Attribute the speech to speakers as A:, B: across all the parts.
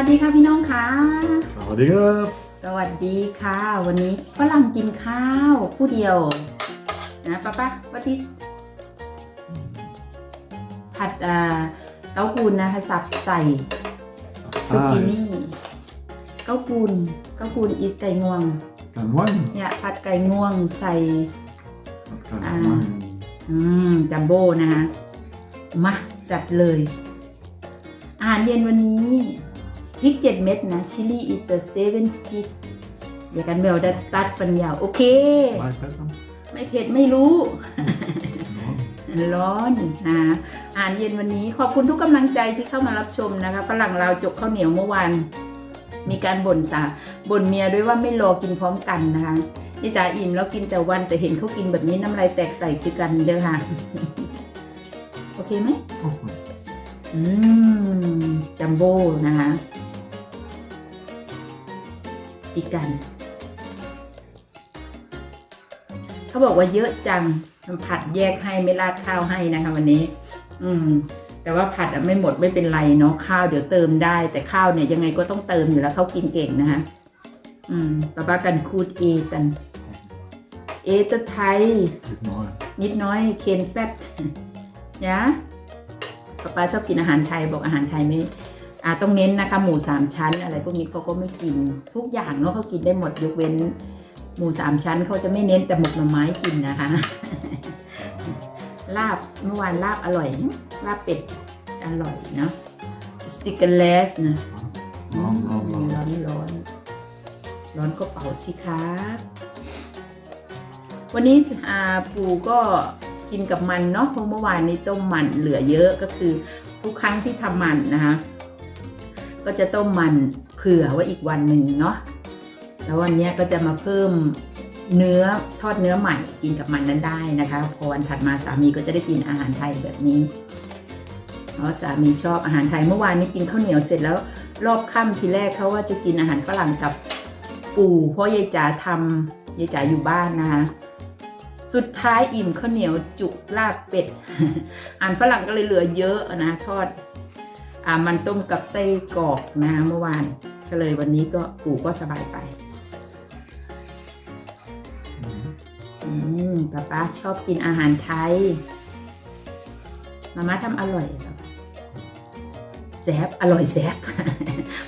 A: สวัสดีค่ะพี่น้องค่ะ
B: สวัสดีครับ
A: สวัสดีค่ะ วันนี้ฝรั่งกินข้าวผู้เดียว นะป้าป้าวัติสผัดอ่าเต้าหู้นะคะสับใส่ซุกินี่เต้าหู้เต้าหู้อีสไก่งวง
B: กันวัน
A: เนี่ยผัดไก่งวงใส่
B: กัน
A: อ่า
B: วัน
A: อืมจัมโบ้นะคะมาจัดเลย อาหารเย็นวันนี้ พริก7เม็ดนะชิลลี่ is the seven piece เดี๋ยวกันเบลดัสตัดฟันยาว โอเค
B: ไม่เผ็ดนะ
A: ไม่เผ็ดไม่รู้
B: น้อง
A: ร้อนนะอาหารเย็นวันนี้ขอบคุณทุกกำลังใจที่เข้ามารับชมนะคะฝรั่งเราวจกข้าวเหนียวเมื่อวานมีการบ่นสาบ่นเมียด้วยว่าไม่รอกินพร้อมกันนะคะยี่จ๋าอิ่มแล้วกินแต่วันแต่เห็นเขากินแบบนี้น้ำลายแตกใส่คือกันเด้อค่ะ โอเคไหม
B: โอ้โห
A: อืมจัมโบ้นะคะ อีกกัน เขาบอกว่าเยอะจังมันผัดแยกให้ไม่ราดข้าวให้นะคะวันนี้ อืม แต่ว่าผัดอะไม่หมดไม่เป็นไรเนาะข้าวเดี๋ยวเติมได้ แต่ข้าวเนี่ยยังไงก็ต้องเติมอยู่แล้วเขากินเก่งนะคะอืมป้าป้ากันคูดเอตัน เอตไทย
B: นิดหน้อย
A: นิดน้อยเคนแฟตยะป๊าป๊าชอบกินอาหารไทยบอกอาหารไทยไม่ อ่าต้องเน้นนะคะหมูสามชั้นอะไรพวกนี้เขาก็ไม่กินทุกอย่างเนาะเขากินได้หมดยกเว้น หมูสามชั้นเขาจะไม่เน้นแต่หมกหน่อไม้กินนะคะ ลาบเมื่อวานลาบอร่อยนะลาบเป็ดอร่อยเนาะสติกเกอร์เลสนะ
B: ร้อนร้อนร้อน
A: ร้อนร้อนร้อนก็เป่าสิครับวันนี้อ่าปู่ก็กินกับมันเนาะเพราะเมื่อวานนี้ต้มมันเหลือเยอะก็คือทุกครั้งที่ทำมันนะคะ ก็จะต้มมันเผื่อไว้อีกวันหนึ่งเนาะแล้ววันนี้ก็จะมาเพิ่มเนื้อทอดเนื้อใหม่กินกับมันนั้นได้นะคะพอวันถัดมาสามีก็จะได้กินอาหารไทยแบบนี้เพราะสามีชอบอาหารไทยเมื่อวานนี้กินข้าวเหนียวเสร็จแล้ว รอบค่ำทีแรกเขาว่าจะกินอาหารฝรั่งกับปู่เพราะยายจ๋าทำยายจ๋าอยู่บ้านนะคะสุดท้ายอิ่มข้าวเหนียวจุกลาบเป็ดอาหารฝรั่งก็เลยเหลือเยอะนะทอด อ่ามันต้มกับไส้กรอกนะเมื่อวานก็เลยวันนี้ก็ปู่ก็สบายไปอืมป๊าป๊าชอบกินอาหารไทย มาม่าทำอร่อยแซบอร่อยแซบ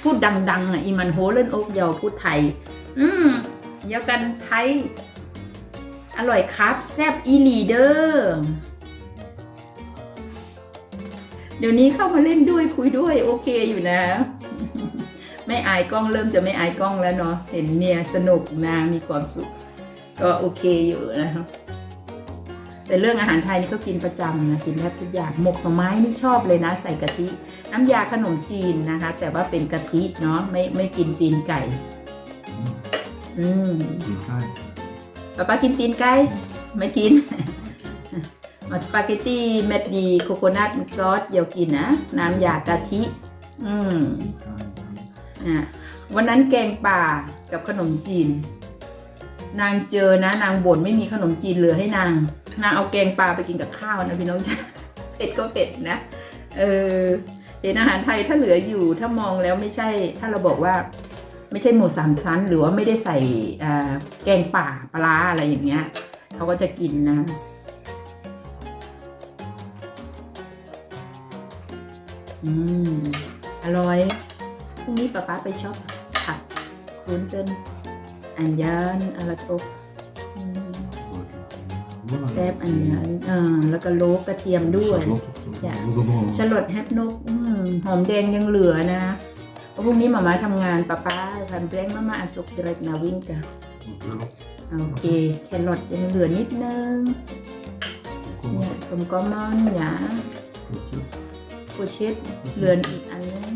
A: พูดดังๆอะอีมันโฮเล่นโอ๊กเยาพูดไทย อืมเดียวกันไทย อร่อยครับ แซบอีลีเดอร์ เดี๋ยวนี้เข้ามาเล่นด้วยคุยด้วยโอเคอยู่นะ ไม่อายกล้องเริ่มจะไม่อายกล้องแล้วเนาะเห็นเมียสนุกนะมีความสุข ก็โอเคอยู่นะครับแต่เรื่องอาหารไทยนี่ก็กินประจำนะกินแทบทุกอย่างหมกหน่อไม้นี่ชอบเลยนะ ใส่กะทิน้ำยาขนมจีนนะคะ แต่ว่าเป็นกะทิเนาะไม่ไม่กินตีนไก่ อืม
B: กินได้
A: ป้าป้ากินตีนไก่ไม่กิน มาสปาเกตตี้เม็ดดีโคโคนัทซอสเดียวกินนะ น้ำยากะทิ อืมอะวันนั้นแกงป่ากับขนมจีน นางเจอนะ นางบ่นไม่มีขนมจีนเหลือให้นาง นางเอาแกงปลาไปกินกับข้าวนะพี่น้องจ้าเผ็ดก็เผ็ดนะ เออเห็นอาหารไทยถ้าเหลืออยู่ถ้ามองแล้วไม่ใช่ ถ้าเราบอกว่าไม่ใช่หมูสามชั้น หรือว่าไม่ได้ใส่แกงป่าปลาอะไรอย่างเงี้ยเขาก็จะกินนะ อืม อร่อย พรุ่งนี้ป๊าป๊าไปช็อปผักคุนเต้นอันยันอะไรตกอืมแซบอันยันอ่าแล้วก็โลกกระเทียมด้วยฉลดแฮปนกอืมหอมแดงยังเหลือนะเพราะพรุ่งนี้หมามาทำงานป๊าป๊าทำแปลงมามาอันสุกเดรกนาวินกะโอเค แครอทยังเหลือนิดนึงเนี่ยผมก็มอนหยา โคเชตเหลืออีกอันนึง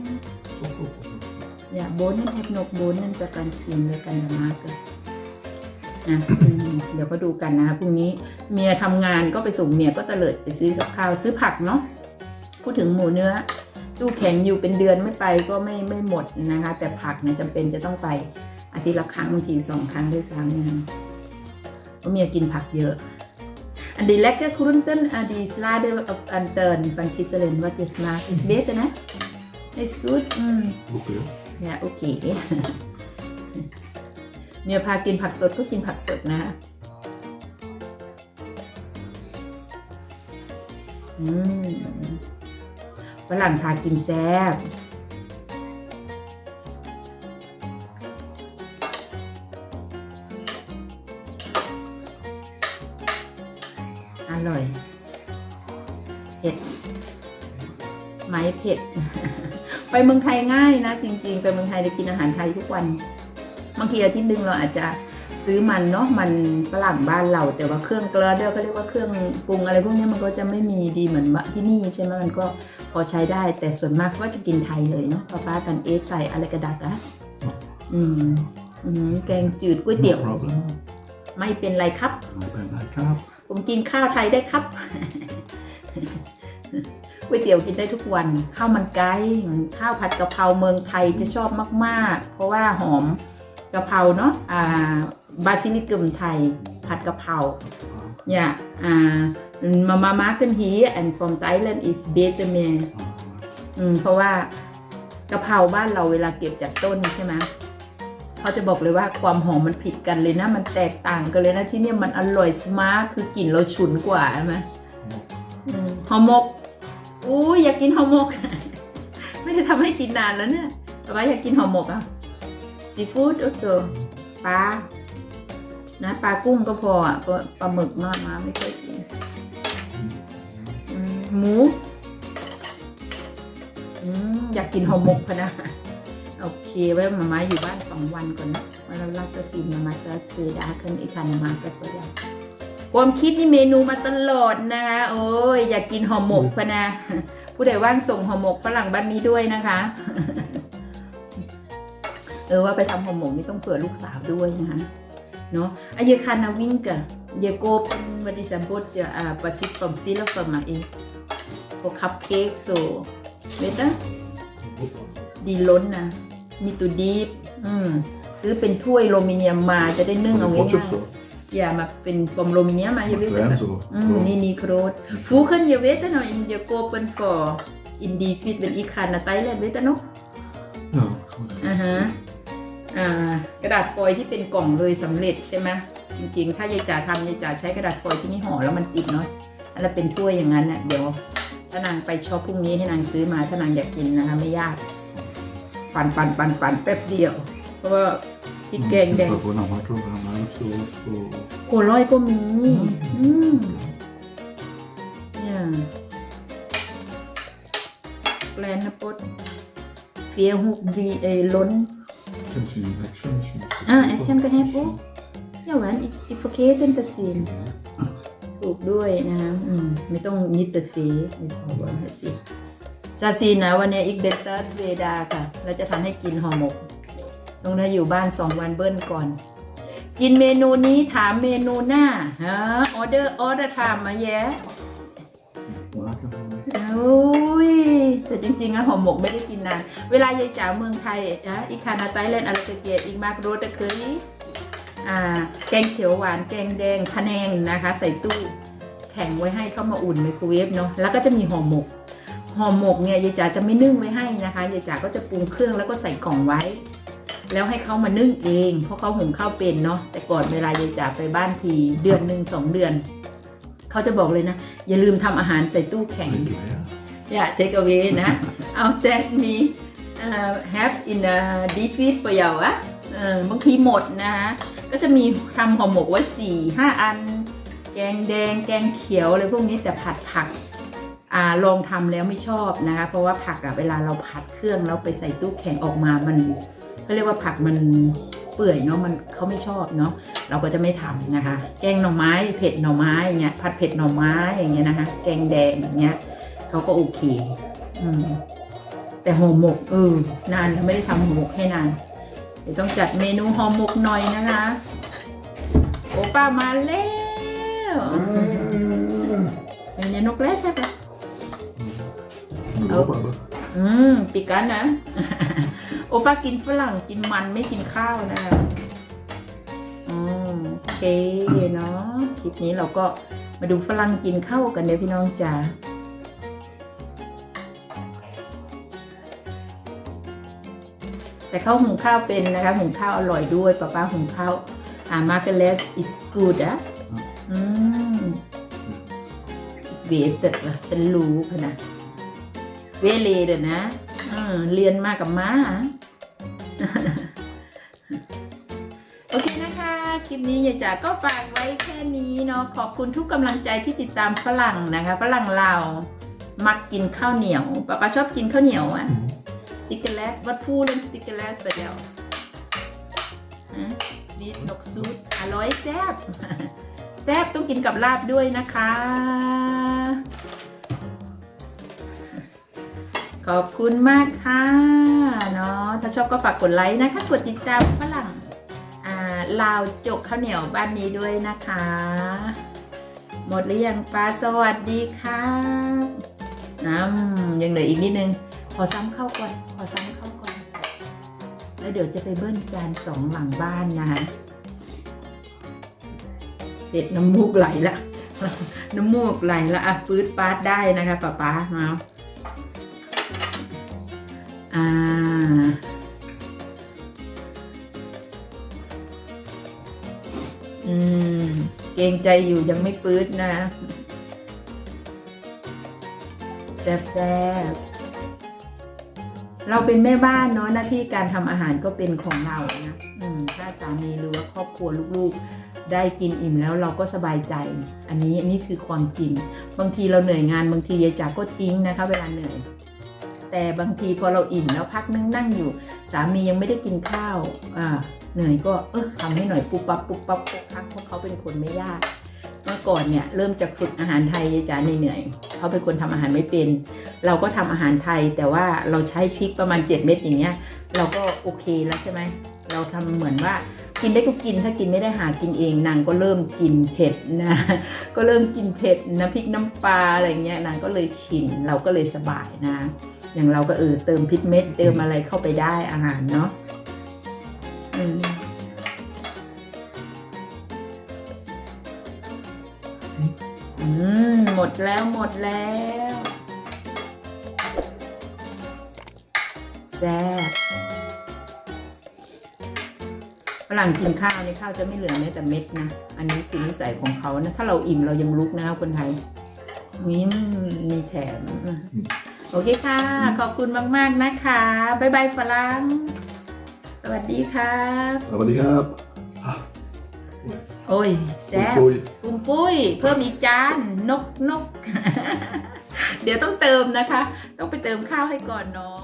A: อย่าโบนนั่นแฮปนกโบนนั่นจะกันเสียงเลยกันมากเลยนะอืมเดี๋ยวก็ดูกันนะคะพรุ่งนี้เมียทำงานก็ไปส่งเมียก็เตลิดไปซื้อกับข้าวซื้อผักเนาะพูดถึงหมูเนื้อตู้แข็งอยู่เป็นเดือนไม่ไปก็ไม่ไม่หมดนะคะ แต่ผักเนี่ยจำเป็นจะต้องไปอาทิตย์ละครั้งบางทีสองครั้งด้วยซ้ำนะเพราะเมียกินผักเยอะ En die lekker groenten, uh, die salade op aan turn van Kisselen, wat is maar is beter, hè? it's good อืม
B: Oké.
A: เนี่ยโอเคเนี่ยพากินผักสดก็กินผักสดนะอืมฝรั่งพากินแซ่บ เผ็ด ไปเมืองไทยง่ายนะ จริง ๆ ไปเมืองไทยได้กินอาหารไทยทุกวันบางทีอาทิตย์หนึ่งเราอาจจะซื้อมันเนาะมันฝรั่งบ้านเรา แต่ว่าเครื่องเกลือเด้อก็เรียกว่าเครื่องปรุงอะไรพวกนี้มันก็จะไม่มีดีเหมือนที่นี่ใช่ไหมมันก็พอใช้ได้ แต่ส่วนมากก็จะกินไทยเลยเนาะป้าป้ากันเอ๊ะใส่อะไรกระดาษอะอืมอืมแกงจืดก๋วยเตี๋ยว
B: No problem.
A: ไม่เป็นไรครับ
B: Ik ben bij Kaap.
A: ผมกินข้าวไทยได้ครับ ก๋วยเตี๋ยวกินได้ทุกวันข้าวมันไก่ข้าวผัดกะเพราเมืองไทยจะชอบมากๆ เพราะว่าหอมกะเพราเนาะอ่าบาซิลิกุมไทย ผัดกะเพราเนี่ยอ่ามามามาขึ้นฮี and from Thailand is better me อืมเพราะว่ากะเพราบ้านเราเวลาเก็บจากต้นใช่ไหมเขาจะบอกเลยว่าความหอมมันผิดกันเลยนะ มันแตกต่างกันเลยนะที่เนี่ยมันอร่อยสมาร์คือกลิ่นเราฉุนกว่าใช่ไหมอืมห่อหมก อู้ยอยากกินห่อหมก ไม่ได้ทำให้กินนานแล้วเนี่ยแต่ว่าอยากกินห่อหมกอะซีฟู้ดโอเคปลา นะปลากุ้งก็พออะปลาปลาหมึกมากมาไม่ค่อยกินหมูอยากกินห่อหมกพะนะโอเคไว้มาม่าอยู่บ้านสองวันก่อนนะวันเราจะซีนมาม่าจะคือดาขึ้นอีกคันมาก็ตัวเดียวค วามคิดนี่เมนูมาตลอดนะคะ โอ้ยอยากกินห่อหมกพะนะ ผู้ใดว่างส่งห่อหมกฝรั่งบ้านนี้ด้วยนะคะ เออว่าไปทำห่อหมกนี่ต้องเผื่อลูกสาวด้วยนะคะเนาะอายุคันาวิ่งกะเยโกเป็นวันดิสัมโบจะอ่าประสิทธิ์ผมซีแล้วก็มาเองพวกคัพเค้กโซเบต้าดีล้นนะมีตัวดีฟอืมซื้อเป็นถ้วยโลมิเนียมมาจะได้นึ่งเอาง่าย อย่ามาเป็นฟอมโลมิเนียมมาอย่า
B: Met
A: เวท
B: lijm zo.
A: อืมนี่นี่โครดฟูขึ้นอย่าเวทหน่อยอย่าโกเป็นฟออินดีฟิตเป็นอีคานนะไตเลยเวทเนาะ
B: Ja, goed.
A: อ่าฮะอ่ากระดาษฟอยล์ที่เป็นกล่องเลยสำเร็จใช่ไหมจริงๆ ถ้ายายจ๋าทำยายจ๋าใช้กระดาษฟอยล์ที่นี่ห่อแล้วมันติดเนาะอันนั้นเป็นถ้วยอย่างนั้นน่ะเดี๋ยวถ้านางไปช็อปพรุ่งนี้ให้นางซื้อมาถ้านางอยากกินนะคะไม่ยากปั่นปั่นปั่นปั่นแป๊บเดียว เพราะว่าพ ริกแกงแดง
B: Voor naar Marco gaan maar of zo. of zo.
A: โกร้อยก็มี อืมเนี่ยแกลนนะปดเฟียหุกดีเอยล้น
B: Action zien, action zien.
A: Ah, action ไปให้ปุ๊บอย่าหวานอีกอีกโอเคเส้นตะซีนถูกด้วยนะคะอืมไม่ต้องนิดตะซีในสองวันให้สิซาซีนะวันนี้อีกเบต้าเวดาค่ะ เราจะทำให้กินห่อหมก ต้องได้อยู่บ้านสองวันเบิ้ลก่อน กินเมนูนี้ถามเมนูหน้าฮะออเดอร์ออเดอร์ถามมาแย่โอ้ยแต่จริงๆนะห่อหมกไม่ได้กินนาน เวลายายจ๋าเมืองไทยนะอีคานาไตแลนอะไรเกียอีกมากโรตะเคยอ่า แกงเขียวหวานแกงแดงพะแนงนะคะ ใส่ตู้แข็งไว้ให้เข้ามาอุ่นไมโครเวฟเนาะแล้วก็จะมีห่อหมกห่อหมกเนี่ยยายจ๋าจะไม่นึ่งไว้ให้นะคะยายจ๋าก็จะปรุงเครื่องแล้วก็ใส่กล่องไว้ แล้วให้เขามานึ่งเอง เพราะเขาหุงข้าวเป็นเนาะแต่ก่อนเวลายายจ๋าไปบ้านทีเดือนหนึ่งสองเดือน เขาจะบอกเลยนะ อย่าลืมทำอาหารใส่ตู้แข็ง อย่า take away นะเอาแต่มี have in a deep freeze เปล่าอะบางทีหมดนะ ก็จะมีทำห่อหมกไว้สี่ห้าอัน แกงแดง แกงเขียวอะไรพวกนี้แต่ผัดผักอลองทำแล้วไม่ชอบนะคะ เพราะว่าผักอะเวลาเราผัดเครื่องแล้วไปใส่ตู้แข็งออกมามัน เขาเรียกว่าผักมันเปื่อยเนาะมันเขาไม่ชอบเนาะเราก็จะไม่ทำนะคะ แกงหน่อไม้เผ็ดหน่อไม้อย่างเงี้ยผัดเผ็ดหน่อไม้อย่างเงี้ยนะคะ แกงแดงอย่างเงี้ยเขาก็โอเคอืมแต่ห่อหมกเออนานแล้วไม่ได้ทำห่อหมกให้นานเดี๋ยวต้องจัดเมนูห่อหมกหน่อยนะคะโอป้ามาแล้วเป็นยานกแล้วใช่ปะ
B: Europa hebben.
A: อืมปีกันนะโอ ป้ากินฝรั่งกินมันไม่กินข้าวนะคะอืมโอเคเนาะคลิปนี้เราก็มาดูฝรั่งกินข้าวกันเดี๋ยวพี่น้องจ๋าแต่เขาหุงข้าวเป็นนะคะหุงข้าวอร่อยด้วยป้าป้าหุงข้าวหามาเกันแล้ว is good อะอืมเวทแต่ละฉันรู้ขนาดเวเลเด้อนะเออเรียนมากับม้า โอเคนะคะ คลิปนี้ยายจ๋าก็ฝากไว้แค่นี้เนาะขอบคุณทุกกำลังใจที่ติดตามฝรั่งนะคะฝรั่งเราวมักกินข้าวเหนียวป้าป้าชอบกินข้าวเหนียวอะสติกเกอร์แลสวัดฟูเลนสติกเกอร์แลสไปแล้วสวีทนกซูดอร่อยแซ่บแซ่บต้องกินกับลาบด้วยนะคะ ขอบคุณมากค่ะเนาะถ้าชอบก็ฝากกดไลค์นะคะ กดติดตามฝรั่งอ่าลาวจกข้าวเหนียวบ้านนี้ด้วยนะคะ หมดหรือยังป้าสวัสดีค่ะอืมยังเหลืออีกนิดนึง ขอซ้ำเข้าก่อน ขอซ้ำเข้าก่อน แล้วเดี๋ยวจะไปเบิ้ลจานสองหลังบ้านนะคะเป็ดน้ำมูกไหลละ น้ำมูกไหลละอะปื๊ดปาดได้นะคะป๊าป๊ามาะ อ่า อืม เกรงใจอยู่ยังไม่ปื๊ดนะ แซ่บๆเราเป็นแม่บ้านเนาะหน้าที่การทำอาหารก็เป็นของเรานะอืมถ้าสามีหรือว่าครอบครัวลูกๆ ได้กินอิ่มแล้วเราก็สบายใจ อันนี้นี่คือความจริง บางทีเราเหนื่อยงานบางทียายจ๋าก็ทิ้งนะคะ เวลาเหนื่อย แต่บางทีพอเราอิ่มแล้วพักนึงนั่งอยู่ สามียังไม่ได้กินข้าวอ่าเหนื่อยก็เออทำให้หน่อยปุ๊บปั๊บปุ๊บปั๊บปุ๊บพักเพราะเขาเป็นคนไม่ยากเมื่อก่อนเนี่ยเริ่มจากฝึกอาหารไทยยายจ๋าเหนื่อยเขาเป็นคนทำอาหารไม่เป็น เราก็ทำอาหารไทย แต่ว่าเราใช้พริกประมาณ 7 เม็ดอย่างเงี้ย เราก็โอเคแล้วใช่ไหมเราทำเหมือนว่ากินได้ก็กินถ้ากินไม่ได้หากินเองนางก็เริ่มกินเผ็ดนะ ก็เริ่มกินเผ็ดน้ำพริกน้ำปลาอะไรเงี้ยนางก็เลยชินเราก็เลยสบายนะ อย่างเราก็เออเติมพริกเม็ดเติมอะไรเข้าไปได้อาหารเนาะอืมหมดแล้วหมดแล้วแซ่บฝรั่งกินข้าวนี่ข้าวจะไม่เหลือแม้แต่เม็ดนะ อันนี้คือนิสัยของเขานะ ถ้าเราอิ่มเรายังลุกนะคนไทยนี่มีแถม โอเคค่ะ ขอบคุณมาก ๆ นะคะบ๊ายบายฝรั่งสวัสดีครับ
B: สวัสดีครับ
A: โอ้ยแซ่บ
B: ปุย
A: ปุ้มปุ้ย เพิ่มอีกจานนกนก เดี๋ยวต้องเติมนะคะ ต้องไปเติมข้าวให้ก่อนเนาะ